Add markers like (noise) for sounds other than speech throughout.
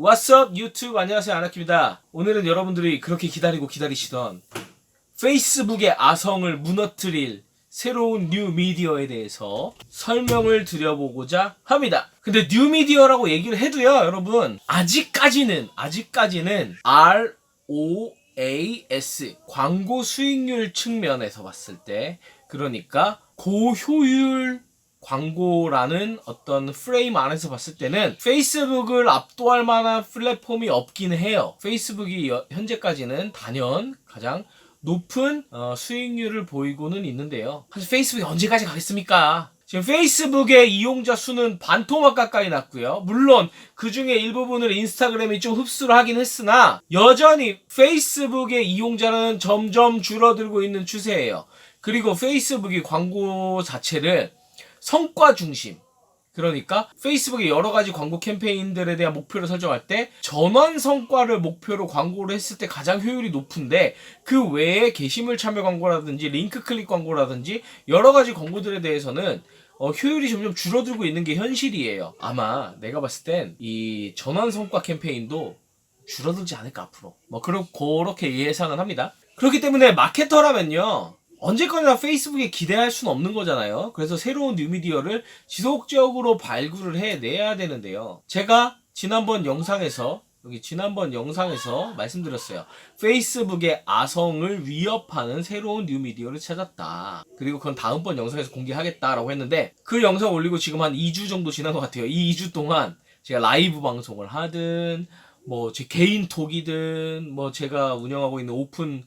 What's up 유튜브 안녕하세요. 아나키입니다. 오늘은 여러분들이 그렇게 기다리고 기다리시던 페이스북의 아성을 무너뜨릴 새로운 뉴 미디어에 대해서 설명을 드려보고자 합니다. 근데 뉴 미디어라고 얘기를 해도요 여러분 아직까지는 아직까지는 ROAS 광고 수익률 측면에서 봤을 때 그러니까 고효율 광고라는 어떤 프레임 안에서 봤을 때는 페이스북을 압도할 만한 플랫폼이 없긴 해요. 페이스북이 여- 현재까지는 단연 가장 높은 어, 수익률을 보이고는 있는데요. 사실 페이스북이 언제까지 가겠습니까? 지금 페이스북의 이용자 수는 반토막 가까이 났고요. 물론 그 중에 일부분을 인스타그램이 좀 흡수를 하긴 했으나 여전히 페이스북의 이용자는 점점 줄어들고 있는 추세예요. 그리고 페이스북이 광고 자체를 성과 중심. 그러니까 페이스북의 여러 가지 광고 캠페인들에 대한 목표를 설정할 때 전원 성과를 목표로 광고를 했을 때 가장 효율이 높은데 그 외에 게시물 참여 광고라든지 링크 클릭 광고라든지 여러 가지 광고들에 대해서는 어, 효율이 점점 줄어들고 있는 게 현실이에요. 아마 내가 봤을 땐 이 전원 성과 캠페인도 줄어들지 않을까 앞으로. 뭐 그렇 그렇게 예상은 합니다. 그렇기 때문에 마케터라면요. 언제까지나 페이스북에 기대할 수는 없는 거잖아요. 그래서 새로운 뉴미디어를 지속적으로 발굴을 해내야 되는데요. 제가 지난번 영상에서 여기 지난번 영상에서 말씀드렸어요. 페이스북의 아성을 위협하는 새로운 뉴미디어를 찾았다. 그리고 그건 다음번 영상에서 공개하겠다라고 했는데 그 영상 올리고 지금 한 2주 정도 지난 것 같아요. 이 2주 동안 제가 라이브 방송을 하든 뭐 제 개인 톡이든 뭐 제가 운영하고 있는 오픈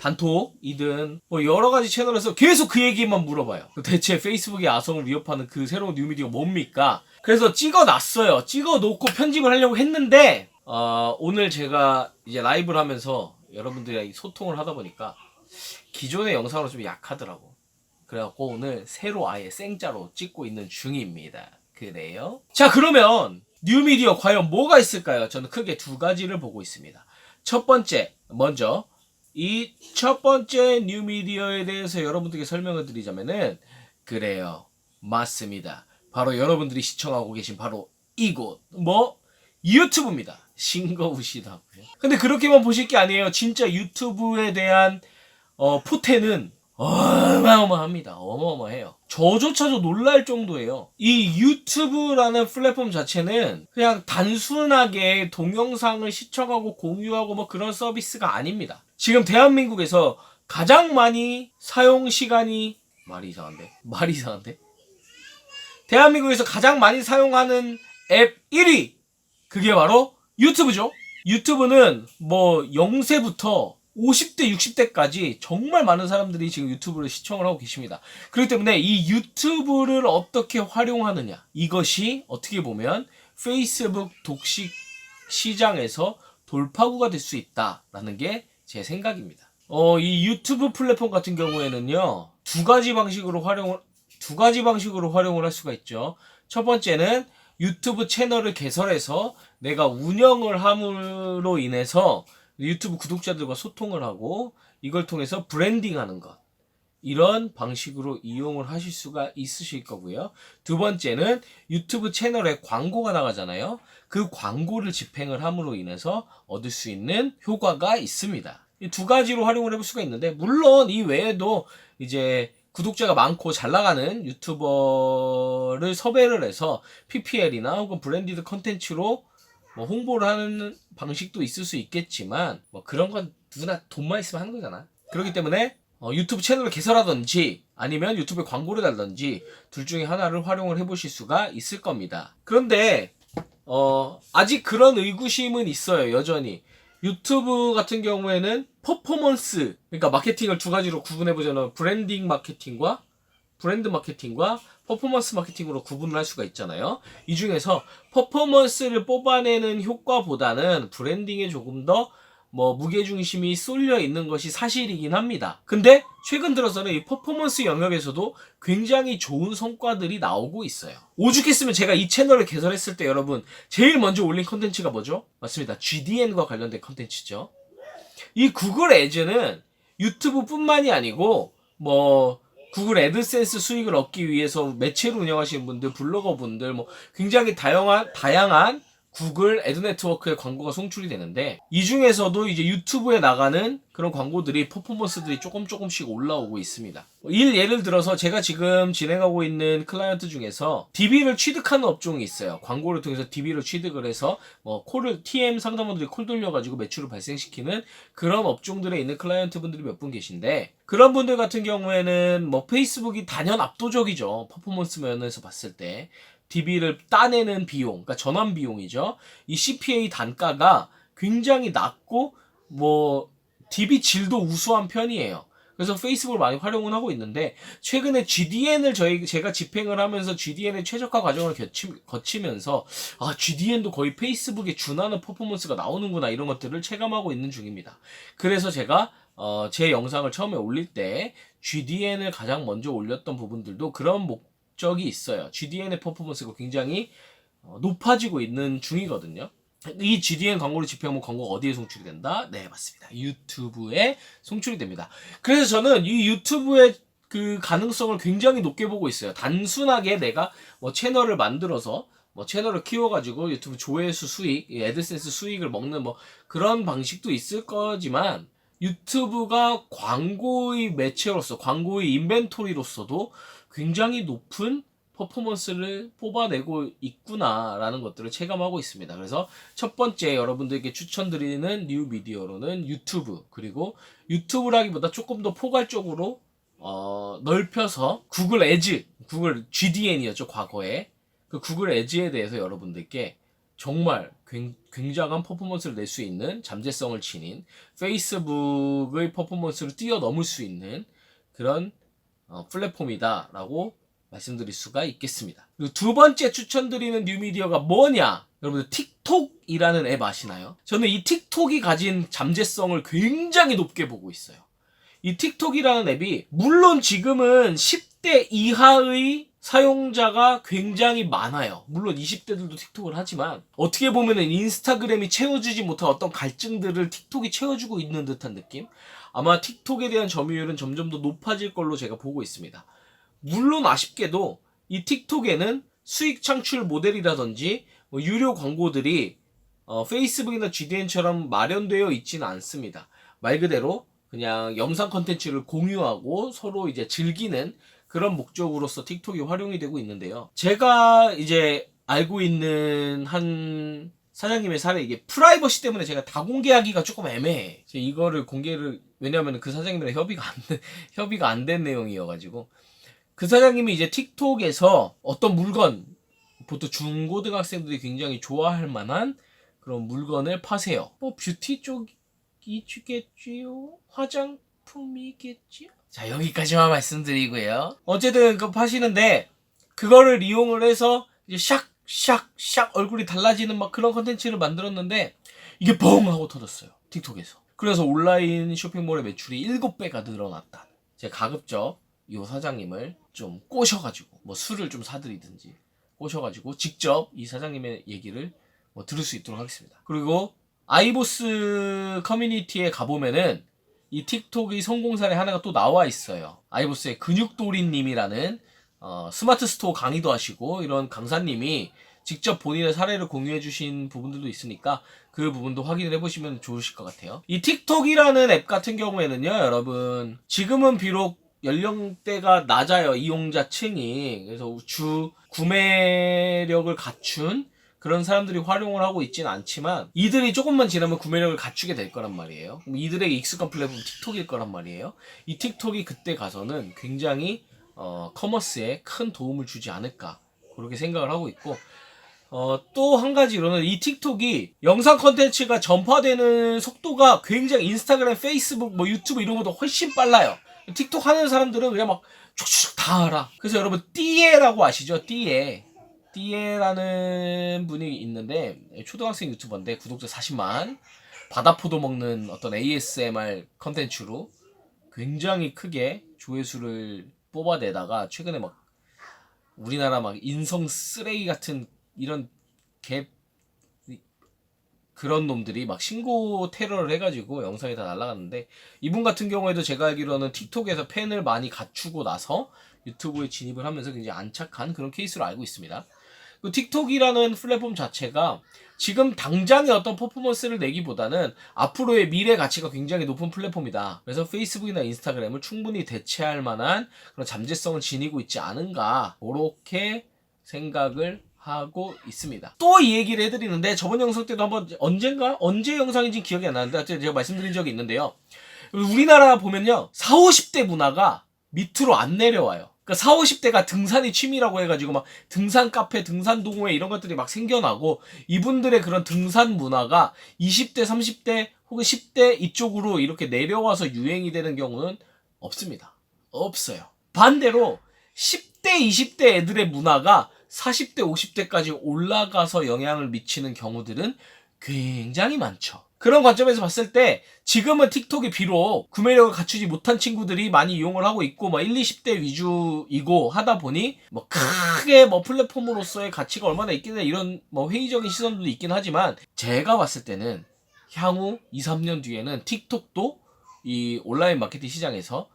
단톡 이든 뭐 여러 가지 채널에서 계속 그 얘기만 물어봐요. 대체 페이스북의 아성을 위협하는 그 새로운 뉴미디어 뭡니까? 그래서 찍어놨어요. 찍어놓고 편집을 하려고 했는데 어, 오늘 제가 이제 라이브를 하면서 여러분들이랑 소통을 하다 보니까 기존의 영상으로 좀 약하더라고. 그래갖고 오늘 새로 아예 생짜로 찍고 있는 중입니다. 그래요? 자 그러면 뉴미디어 과연 뭐가 있을까요? 저는 크게 두 가지를 보고 있습니다. 첫 번째 먼저 이 첫 번째 뉴미디어에 대해서 여러분들께 설명을 드리자면은 그래요. 맞습니다. 바로 여러분들이 시청하고 계신 바로 이곳 뭐 유튜브입니다. 싱거우시다고요. 근데 그렇게만 보실 게 아니에요. 진짜 유튜브에 대한 어, 포텐은 어마어마합니다. 어마어마해요. 저조차도 놀랄 정도예요. 이 유튜브라는 플랫폼 자체는 그냥 단순하게 동영상을 시청하고 공유하고 뭐 그런 서비스가 아닙니다. 지금 대한민국에서 가장 많이 사용 시간이 말이 이상한데? 말이 이상한데? 대한민국에서 가장 많이 사용하는 앱 1위! 그게 바로 유튜브죠. 유튜브는 뭐 0세부터 50대, 60대까지 정말 많은 사람들이 지금 유튜브를 시청을 하고 계십니다. 그렇기 때문에 이 유튜브를 어떻게 활용하느냐. 이것이 어떻게 보면 페이스북 독식 시장에서 돌파구가 될 수 있다라는 게 제 생각입니다. 어, 이 유튜브 플랫폼 같은 경우에는요, 두 가지 방식으로 활용을, 두 가지 방식으로 활용을 할 수가 있죠. 첫 번째는 유튜브 채널을 개설해서 내가 운영을 함으로 인해서 유튜브 구독자들과 소통을 하고 이걸 통해서 브랜딩 하는 것. 이런 방식으로 이용을 하실 수가 있으실 거고요. 두 번째는 유튜브 채널에 광고가 나가잖아요. 그 광고를 집행을 함으로 인해서 얻을 수 있는 효과가 있습니다. 이두 가지로 활용을 해볼 수가 있는데, 물론 이 외에도 이제 구독자가 많고 잘 나가는 유튜버를 섭외를 해서 PPL이나 혹은 브랜디드 컨텐츠로 뭐 홍보를 하는 방식도 있을 수 있겠지만 뭐 그런 건 누구나 돈만 있으면 하는 거잖아. 그렇기 때문에 어, 유튜브 채널을 개설하든지 아니면 유튜브에 광고를 달든지 둘 중에 하나를 활용을 해보실 수가 있을 겁니다. 그런데 어, 아직 그런 의구심은 있어요. 여전히 유튜브 같은 경우에는 퍼포먼스 그러니까 마케팅을 두 가지로 구분해 보자면 브랜딩 마케팅과 브랜드 마케팅과 퍼포먼스 마케팅으로 구분을 할 수가 있잖아요. 이 중에서 퍼포먼스를 뽑아내는 효과보다는 브랜딩에 조금 더 뭐 무게 중심이 쏠려 있는 것이 사실이긴 합니다. 근데 최근 들어서는 이 퍼포먼스 영역에서도 굉장히 좋은 성과들이 나오고 있어요. 오죽했으면 제가 이 채널을 개설했을 때 여러분 제일 먼저 올린 컨텐츠가 뭐죠? 맞습니다. GDN과 관련된 컨텐츠죠. 이 구글 애즈는 유튜브뿐만이 아니고 뭐 구글 애드센스 수익을 얻기 위해서 매체를 운영하시는 분들, 블로거 분들, 뭐 굉장히 다양한 다양한 구글 애드 네트워크의 광고가 송출이 되는데 이 중에서도 이제 유튜브에 나가는 그런 광고들이 퍼포먼스들이 조금 조금씩 올라오고 있습니다. 일 예를 들어서 제가 지금 진행하고 있는 클라이언트 중에서 DB를 취득하는 업종이 있어요. 광고를 통해서 DB를 취득을 해서 뭐 콜을 TM 상담원들이 콜 돌려가지고 매출을 발생시키는 그런 업종들에 있는 클라이언트 분들이 몇 분 계신데 그런 분들 같은 경우에는 뭐 페이스북이 단연 압도적이죠. 퍼포먼스 면에서 봤을 때. DB를 따내는 비용, 그러니까 전환 비용이죠. 이 CPA 단가가 굉장히 낮고 뭐 DB 질도 우수한 편이에요. 그래서 페이스북을 많이 활용을 하고 있는데 최근에 GDN을 저희 제가 집행을 하면서 GDN의 최적화 과정을 거치, 거치면서 아 GDN도 거의 페이스북에 준하는 퍼포먼스가 나오는구나 이런 것들을 체감하고 있는 중입니다. 그래서 제가 어, 제 영상을 처음에 올릴 때 GDN을 가장 먼저 올렸던 부분들도 그런 목 적이 있어요. GDN의 퍼포먼스가 굉장히 어, 높아지고 있는 중이거든요. 이 GDN 광고를 집행하면 광고가 어디에 송출이 된다? 네, 맞습니다. 유튜브에 송출이 됩니다. 그래서 저는 이 유튜브의 그 가능성을 굉장히 높게 보고 있어요. 단순하게 내가 뭐 채널을 만들어서 뭐 채널을 키워가지고 유튜브 조회수 수익, 이 애드센스 수익을 먹는 뭐 그런 방식도 있을 거지만 유튜브가 광고의 매체로서, 광고의 인벤토리로서도 굉장히 높은 퍼포먼스를 뽑아내고 있구나라는 것들을 체감하고 있습니다. 그래서 첫 번째 여러분들에게 추천드리는 뉴 미디어로는 유튜브 그리고 유튜브라기보다 조금 더 포괄적으로 어, 넓혀서 구글 에즈, 구글 GDN이었죠 과거에 그 구글 에즈에 대해서 여러분들께 정말 굉- 굉장한 퍼포먼스를 낼 수 있는 잠재성을 지닌 페이스북의 퍼포먼스를 뛰어넘을 수 있는 그런 어, 플랫폼이다라고 말씀드릴 수가 있겠습니다. 그리고 두 번째 추천드리는 뉴미디어가 뭐냐? 여러분들 틱톡이라는 앱 아시나요? 저는 이 틱톡이 가진 잠재성을 굉장히 높게 보고 있어요. 이 틱톡이라는 앱이 물론 지금은 10대 이하의 사용자가 굉장히 많아요. 물론 20대들도 틱톡을 하지만 어떻게 보면은 인스타그램이 채워주지 못한 어떤 갈증들을 틱톡이 채워주고 있는 듯한 느낌? 아마 틱톡에 대한 점유율은 점점 더 높아질 걸로 제가 보고 있습니다. 물론 아쉽게도 이 틱톡에는 수익 창출 모델이라든지 뭐 유료 광고들이 어, 페이스북이나 GDN처럼 마련되어 있지는 않습니다. 말 그대로 그냥 영상 컨텐츠를 공유하고 서로 이제 즐기는 그런 목적으로서 틱톡이 활용이 되고 있는데요. 제가 이제 알고 있는 한 사장님의 사례 이게 프라이버시 때문에 제가 다 공개하기가 조금 애매해. 이거를 공개를 왜냐하면 그 사장님이랑 협의가 안 된, (laughs) 협의가 안 된 내용이어가지고 그 사장님이 이제 틱톡에서 어떤 물건 보통 중고등학생들이 굉장히 좋아할 만한 그런 물건을 파세요. 뭐 뷰티 쪽이겠지요? 화장품이겠지요? 자 여기까지만 말씀드리고요. 어쨌든 그 파시는데 그거를 이용을 해서 이제 샥 샥샥 얼굴이 달라지는 막 그런 컨텐츠를 만들었는데 이게 뻥 하고 터졌어요. 틱톡에서. 그래서 온라인 쇼핑몰의 매출이 7배가 늘어났다. 제가 가급적 이 사장님을 좀 꼬셔가지고 뭐 술을 좀 사드리든지 꼬셔가지고 직접 이 사장님의 얘기를 뭐 들을 수 있도록 하겠습니다. 그리고 아이보스 커뮤니티에 가보면은 이 틱톡의 성공 사례 하나가 또 나와 있어요. 아이보스의 근육도리님이라는 어, 스마트 스토어 강의도 하시고 이런 강사님이 직접 본인의 사례를 공유해 주신 부분들도 있으니까 그 부분도 확인을 해보시면 좋으실 것 같아요. 이 틱톡이라는 앱 같은 경우에는요, 여러분 지금은 비록 연령대가 낮아요 이용자층이 그래서 주 구매력을 갖춘 그런 사람들이 활용을 하고 있지는 않지만 이들이 조금만 지나면 구매력을 갖추게 될 거란 말이에요. 이들에게 익숙한 플랫폼 틱톡일 거란 말이에요. 이 틱톡이 그때 가서는 굉장히 어, 커머스에 큰 도움을 주지 않을까 그렇게 생각을 하고 있고 어, 또 한 가지로는 이 틱톡이 영상 컨텐츠가 전파되는 속도가 굉장히 인스타그램, 페이스북, 뭐 유튜브 이런 것보다 훨씬 빨라요. 틱톡 하는 사람들은 그냥 막 촉촉 다 알아. 그래서 여러분 띠에라고 아시죠? 띠에. 띠에라는 분이 있는데 초등학생 유튜버인데 구독자 40만 바다포도 먹는 어떤 ASMR 컨텐츠로 굉장히 크게 조회수를 뽑아내다가 최근에 막 우리나라 막 인성 쓰레기 같은 이런 개 그런 놈들이 막 신고 테러를 해가지고 영상이 다 날라갔는데 이분 같은 경우에도 제가 알기로는 틱톡에서 팬을 많이 갖추고 나서 유튜브에 진입을 하면서 굉장히 안착한 그런 케이스로 알고 있습니다. 그 틱톡이라는 플랫폼 자체가 지금 당장의 어떤 퍼포먼스를 내기보다는 앞으로의 미래 가치가 굉장히 높은 플랫폼이다. 그래서 페이스북이나 인스타그램을 충분히 대체할 만한 그런 잠재성을 지니고 있지 않은가. 그렇게 생각을 하고 있습니다. 또 이 얘기를 해드리는데 저번 영상 때도 한번 언젠가 언제 영상인지 기억이 안 나는데 제가 말씀드린 적이 있는데요. 우리나라 보면요 4, 50대 문화가 밑으로 안 내려와요. 그러니까 4, 50대가 등산이 취미라고 해가지고 막 등산 카페, 등산 동호회 이런 것들이 막 생겨나고 이분들의 그런 등산 문화가 20대, 30대 혹은 10대 이쪽으로 이렇게 내려와서 유행이 되는 경우는 없습니다. 없어요. 반대로 10대, 20대 애들의 문화가 40대, 50대까지 올라가서 영향을 미치는 경우들은 굉장히 많죠. 그런 관점에서 봤을 때 지금은 틱톡이 비록 구매력을 갖추지 못한 친구들이 많이 이용을 하고 있고 뭐 1, 20대 위주이고 하다 보니 뭐 크게 뭐 플랫폼으로서의 가치가 얼마나 있겠냐 이런 뭐 회의적인 시선도 있긴 하지만 제가 봤을 때는 향후 2, 3년 뒤에는 틱톡도 이 온라인 마케팅 시장에서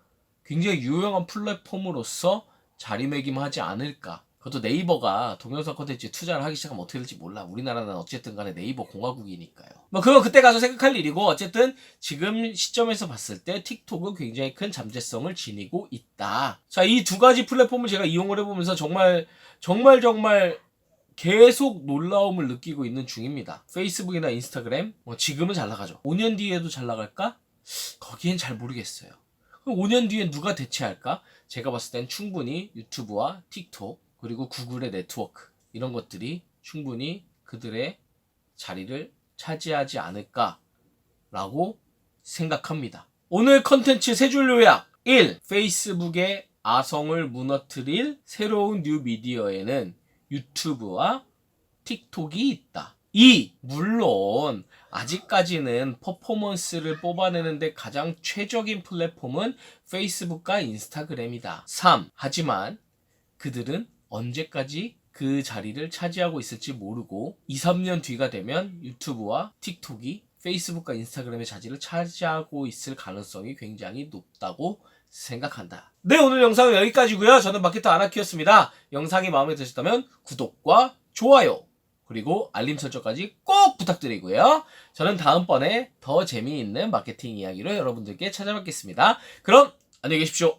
굉장히 유용한 플랫폼으로서 자리매김하지 않을까. 그것도 네이버가 동영상 콘텐츠에 투자를 하기 시작하면 어떻게 될지 몰라. 우리나라는 어쨌든 간에 네이버 공화국이니까요. 뭐 그건 그때 가서 생각할 일이고 어쨌든 지금 시점에서 봤을 때 틱톡은 굉장히 큰 잠재성을 지니고 있다. 자, 이 두 가지 플랫폼을 제가 이용을 해보면서 정말 정말 정말 계속 놀라움을 느끼고 있는 중입니다. 페이스북이나 인스타그램 뭐 지금은 잘 나가죠. 5년 뒤에도 잘 나갈까? 거기엔 잘 모르겠어요. 그럼 5년 뒤엔 누가 대체할까? 제가 봤을 땐 충분히 유튜브와 틱톡 그리고 구글의 네트워크 이런 것들이 충분히 그들의 자리를 차지하지 않을까라고 생각합니다. 오늘 컨텐츠 세 줄 요약 1. 페이스북의 아성을 무너뜨릴 새로운 뉴 미디어에는 유튜브와 틱톡이 있다. 2. 물론 아직까지는 퍼포먼스를 뽑아내는데 가장 최적인 플랫폼은 페이스북과 인스타그램이다. 3. 하지만 그들은 언제까지 그 자리를 차지하고 있을지 모르고 2, 3년 뒤가 되면 유튜브와 틱톡이 페이스북과 인스타그램의 자리를 차지하고 있을 가능성이 굉장히 높다고 생각한다. 네, 오늘 영상은 여기까지고요. 저는 마케터 아나키였습니다. 영상이 마음에 드셨다면 구독과 좋아요 그리고 알림 설정까지 꼭 부탁드리고요. 저는 다음번에 더 재미있는 마케팅 이야기로 여러분들께 찾아뵙겠습니다. 그럼 안녕히 계십시오.